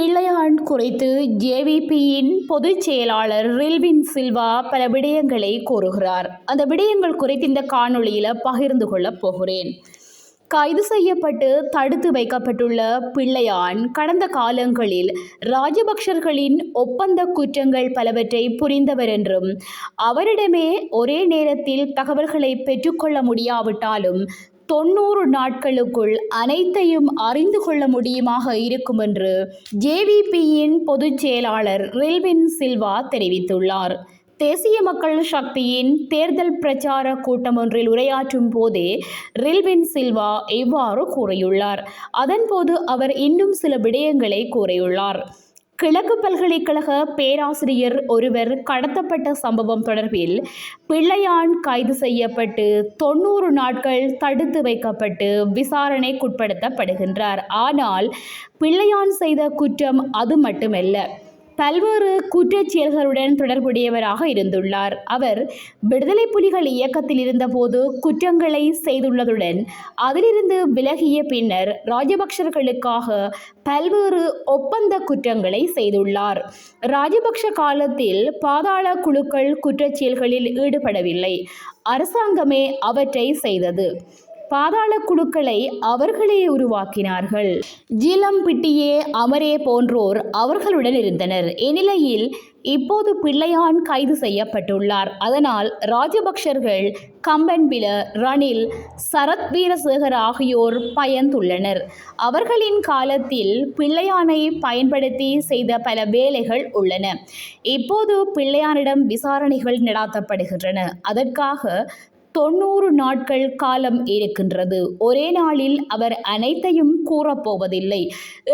பிள்ளையான் குறித்து ஜேவிபியின் பொதுச் செயலாளர் ரில்வின் சில்வா பல விடயங்களை கூறுகிறார். அந்த விடயங்கள் குறித்து இந்த காணொளியில் பகிர்ந்து கொள்ளப் போகிறேன். கைது செய்யப்பட்டு தடுத்து வைக்கப்பட்டுள்ள பிள்ளையான் கடந்த காலங்களில் ராஜபக்சர்களின் ஒப்பந்த குற்றங்கள் பலவற்றை புரிந்தவர் என்றும் அவரிடமே ஒரே நேரத்தில் தகவல்களை பெற்றுக்கொள்ள முடியாவிட்டாலும் தொண்ணூறு நாட்களுக்குள் அனைத்தையும் அறிந்து கொள்ள முடியுமாக இருக்கும் என்று ஜேவிபியின் பொதுச் செயலாளர் ரில்வின் சில்வா தெரிவித்துள்ளார். தேசிய மக்கள் சக்தியின் தேர்தல் பிரச்சார கூட்டம் ஒன்றில் உரையாற்றும் போதே ரில்வின் சில்வா இவ்வாறு கூறியுள்ளார். அதன்போது அவர் இன்னும் சில விடயங்களை கூறியுள்ளார். கிழக்கு பல்கலைக்கழக பேராசிரியர் ஒருவர் கடத்தப்பட்ட சம்பவம் தொடர்பில் பிள்ளையான் கைது செய்யப்பட்டு தொண்ணூறு நாட்கள் தடுத்து வைக்கப்பட்டு விசாரணைக்குட்படுத்தப்படுகின்றார். ஆனால் பிள்ளையான் செய்த குற்றம் அது மட்டுமல்ல. பல்வேறு குற்றச் செயல்களுடன் தொடர்புடையவராக இருந்துள்ளார். அவர் விடுதலை புலிகள் இயக்கத்தில் இருந்தபோது குற்றங்களை செய்துள்ளதுடன் அதிலிருந்து விலகிய பின்னர் ராஜபக்சர்களுக்காக பல்வேறு ஒப்பந்த குற்றங்களை செய்துள்ளார். ராஜபக்ஷ காலத்தில் பாதாள குழுக்கள் குற்றச் செயல்களில் ஈடுபடவில்லை. அரசாங்கமே அவற்றை செய்தது. பாதாள குழுக்களை அவர்களே உருவாக்கினார்கள். ஜிலம் பிட்டியே அமரே போன்றோர் அவர்களுடன் இருந்தனர். இந்நிலையில் இப்போது பிள்ளையான் கைது செய்யப்பட்டுள்ளார். அதனால் ராஜபக்ஷர்கள் கம்பன்பில ரணில் சரத் வீரசேகர் ஆகியோர் பயந்துள்ளனர். அவர்களின் காலத்தில் பிள்ளையானை பயன்படுத்தி செய்த பல வேலைகள் உள்ளன. இப்போது பிள்ளையானிடம் விசாரணைகள் நடாத்தப்படுகின்றன. அதற்காக தொண்ணூறு நாட்கள் காலம் இருக்கின்றது. ஒரே நாளில் அவர் அனைத்தையும் கூறப்போவதில்லை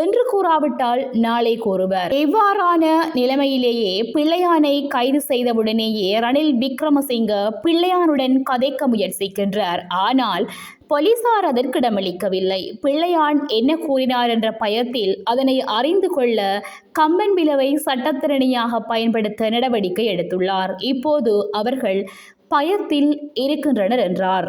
என்று கூறாவிட்டால் நாளை கூறுவர். இவ்வாறான நிலைமையிலேயே பிள்ளையானை கைது செய்தவுடனேயே ரணில் விக்ரமசிங்க பிள்ளையானுடன் கதைக்க முயற்சிக்கின்றார். ஆனால் போலீசார் அதற்கிடமளிக்கவில்லை. பிள்ளையான் என்ன கூறினார் என்ற பயத்தில் அதனை அறிந்து கொள்ள கம்பன் விளவை சட்டத்திறனியாக பயன்படுத்த நடவடிக்கை எடுத்துள்ளார். இப்போது அவர்கள் பயத்தில் இருக்கின்றனர் என்றார்.